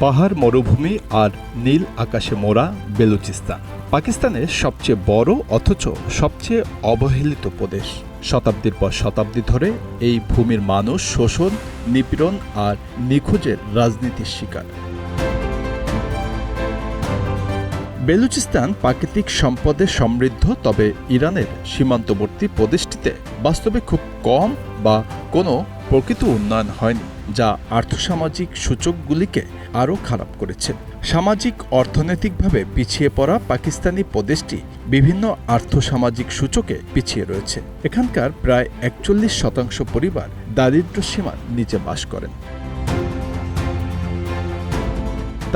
পাহাড় মরুভূমি আর নীল আকাশে মোড়া বেলুচিস্তান। পাকিস্তানের সবচেয়ে বড় অথচ সবচেয়ে অবহেলিত প্রদেশ। শতাব্দীর পর শতাব্দী ধরে এই ভূমির মানুষ শোষণ, নিপীড়ন আর নিখোঁজের রাজনীতির শিকার। বেলুচিস্তান প্রাকৃতিক সম্পদে সমৃদ্ধ, তবে ইরানের সীমান্তবর্তী প্রদেশটিতে বাস্তবে খুব কম বা কোনো প্রকৃত উন্নয়ন হয়নি, যা আর্থসামাজিক সূচকগুলিকে আরও খারাপ করেছে। সামাজিক, অর্থনৈতিকভাবে পিছিয়ে পড়া পাকিস্তানি প্রদেশটি বিভিন্ন আর্থসামাজিক সূচকে পিছিয়ে রয়েছে। এখানকার প্রায় একচল্লিশ শতাংশ পরিবার দারিদ্র্য সীমার নিচে বাস করেন।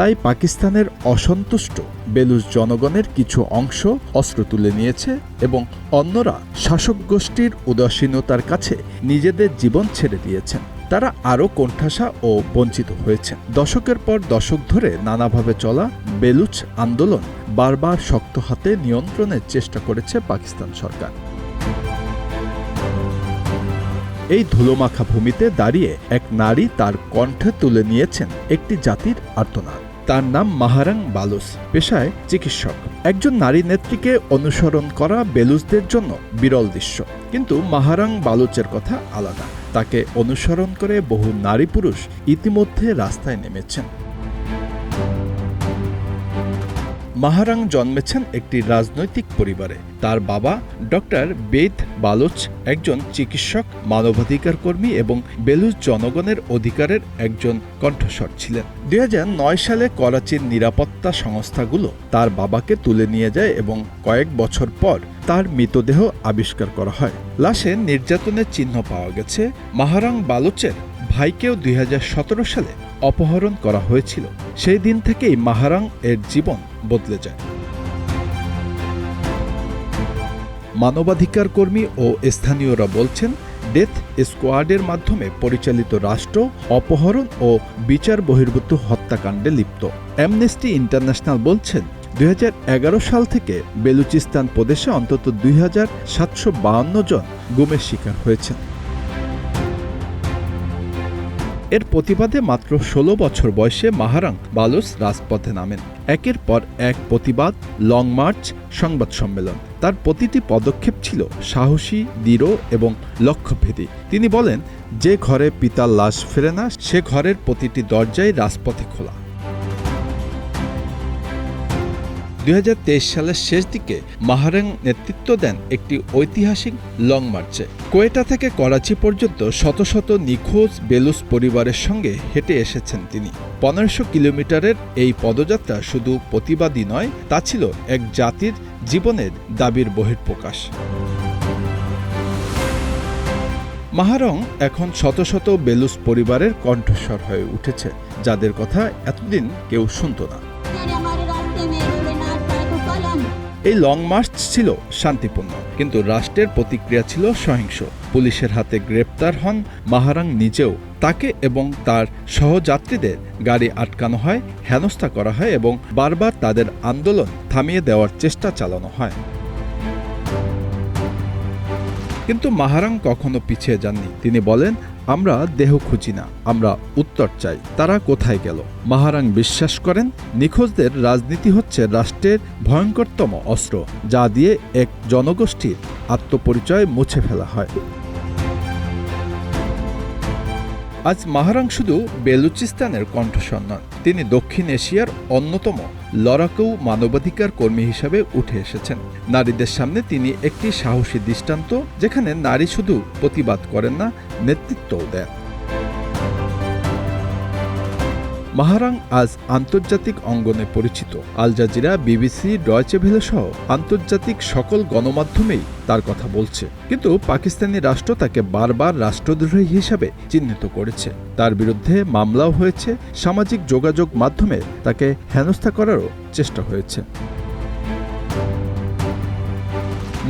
তাই পাকিস্তানের অসন্তুষ্ট বেলুচ জনগণের কিছু অংশ অস্ত্র তুলে নিয়েছে এবং অন্যরা শাসক গোষ্ঠীর উদাসীনতার কাছে নিজেদের জীবন ছেড়ে দিয়েছেন। তারা আরও কোণঠাসা ও বঞ্চিত হয়েছে দশকের পর দশক ধরে নানাভাবে চলা বেলুচ আন্দোলন বারবার শক্ত হাতে নিয়ন্ত্রণের চেষ্টা করেছে পাকিস্তান সরকার। এই ধুলোমাখা ভূমিতে দাঁড়িয়ে এক নারী তার কণ্ঠে তুলে নিয়েছেন একটি জাতির আর্তনাদ। তার নাম মাহারাং বালুস, পেশায় চিকিৎসক। একজন নারী নেত্রীকে অনুসরণ করা বেলুসদের জন্য বিরল দৃশ্য। কিন্তু মাহারাং বালুচের কথা আলাদা। তাকে অনুসরণ করে বহু নারী পুরুষ ইতিমধ্যে রাস্তায় নেমেছেন। মাহারাং জন্মেছেন একটি রাজনৈতিক পরিবারে। তার বাবা ডক্টর বেদ বালুচ, একজন চিকিৎসক, মানবাধিকার কর্মী এবং বেলুচ জনগণের অধিকারের একজন কণ্ঠস্বর ছিলেন। দুই হাজার নয় সালে করাচির নিরাপত্তা সংস্থাগুলো তার বাবাকে তুলে নিয়ে যায় এবং কয়েক বছর পর তার মৃতদেহ আবিষ্কার করা হয়। লাশে নির্যাতনের চিহ্ন পাওয়া গেছে মাহারাং বালোচের ভাইকেও দুই হাজার সতেরো সালে অপহরণ করা হয়েছিল। সেই দিন থেকেই মাহারাং এর জীবন বদলে যায়। মানবাধিকার কর্মী ও স্থানীয়রা বলছেন, ডেথ স্কোয়াডের মাধ্যমে পরিচালিত রাষ্ট্র অপহরণ ও বিচার বহির্ভূত হত্যাকাণ্ডে লিপ্ত। অ্যামনেস্টি ইন্টারন্যাশনাল বলছেন, দুই হাজার এগারো সাল থেকে বেলুচিস্তান প্রদেশে অন্তত দুই জন গুমের শিকার হয়েছেন। এর প্রতিবাদে মাত্র ১৬ বছর বয়সে মাহারাং বালুস রাজপথে নামেন। একের পর এক প্রতিবাদ, লং মার্চ, সংবাদ সম্মেলন। তার প্রতিটি পদক্ষেপ ছিল সাহসী, দৃঢ় এবং লক্ষ্যভেদী। তিনি বলেন, যে ঘরে পিতার লাশ ফেরে না, সে ঘরের প্রতিটি দরজাই রাজপথে খোলা। দুই হাজার তেইশ সালের শেষ দিকে মাহারাং নেতৃত্ব দেন একটি ঐতিহাসিক লং মার্চে। কোয়েটা থেকে করাচি পর্যন্ত শত শত নিখোঁজ বেলুস পরিবারের সঙ্গে হেঁটে এসেছেন তিনি। পনেরোশো কিলোমিটারের এই পদযাত্রা শুধু প্রতিবাদী নয়, তা ছিল এক জাতির জীবনের দাবির বহির্প্রকাশ মাহারং এখন শত শত বেলুস পরিবারের কণ্ঠস্বর হয়ে উঠেছে, যাদের কথা এতদিন কেউ শুনত না। এই লং মার্চ ছিল শান্তিপূর্ণ, কিন্তু রাষ্ট্রের প্রতিক্রিয়া ছিল সহিংস। পুলিশের হাতে গ্রেপ্তার হন মাহারাং নিজেও। তাকে এবং তার সহযাত্রীদের গাড়ি আটকানো হয়, হেনস্থা করা হয় এবং বারবার তাদের আন্দোলন থামিয়ে দেওয়ার চেষ্টা চালানো হয়। কিন্তু মাহারাং কখনো পিছিয়ে যাননি। তিনি বলেন, আমরা দেহ খুঁজি না, আমরা উত্তর চাই। তারা কোথায় গেল? মাহারাং বিশ্বাস করেন, নিখোঁজদের রাজনীতি হচ্ছে রাষ্ট্রের ভয়ঙ্করতম অস্ত্র, যা দিয়ে এক জনগোষ্ঠীর আত্মপরিচয় মুছে ফেলা হয়। আজ মাহারাং শুধু বেলুচিস্তানের কণ্ঠস্বর নন তিনি দক্ষিণ এশিয়ার অন্যতম লড়াকু মানবাধিকার কর্মী হিসাবে উঠে এসেছেন। নারীদের সামনে তিনি একটি সাহসী দৃষ্টান্ত, যেখানে নারী শুধু প্রতিবাদ করেন না, নেতৃত্বও দেন। মাহারাং আজ আন্তর্জাতিক অঙ্গনে পরিচিত। আল জাজিরা, বিবিসি ডয়চেভেলে সহ আন্তর্জাতিক সকল গণমাধ্যমেই তার কথা বলছে। কিন্তু পাকিস্তানি রাষ্ট্র তাকে বারবার রাষ্ট্রদ্রোহী হিসাবে চিহ্নিত করেছে। তার বিরুদ্ধে মামলাও হয়েছে, সামাজিক যোগাযোগ মাধ্যমে তাকে হেনস্থা করারও চেষ্টা হয়েছে।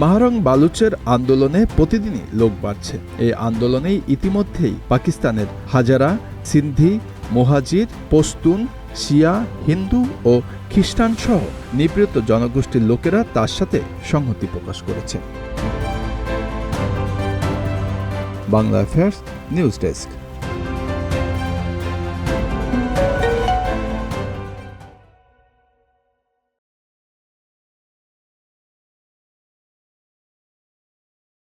মাহারং বালুচের আন্দোলনে প্রতিদিনই লোক বাড়ছে। এই আন্দোলনেই ইতিমধ্যেই পাকিস্তানের হাজারা, সিন্ধি মোহাজির পস্তুন শিয়া, হিন্দু ও খ্রিস্টান সহ নিপীড়িত জনগোষ্ঠীর লোকেরা তার সাথে সংহতি প্রকাশ করেছে। Bangla news desk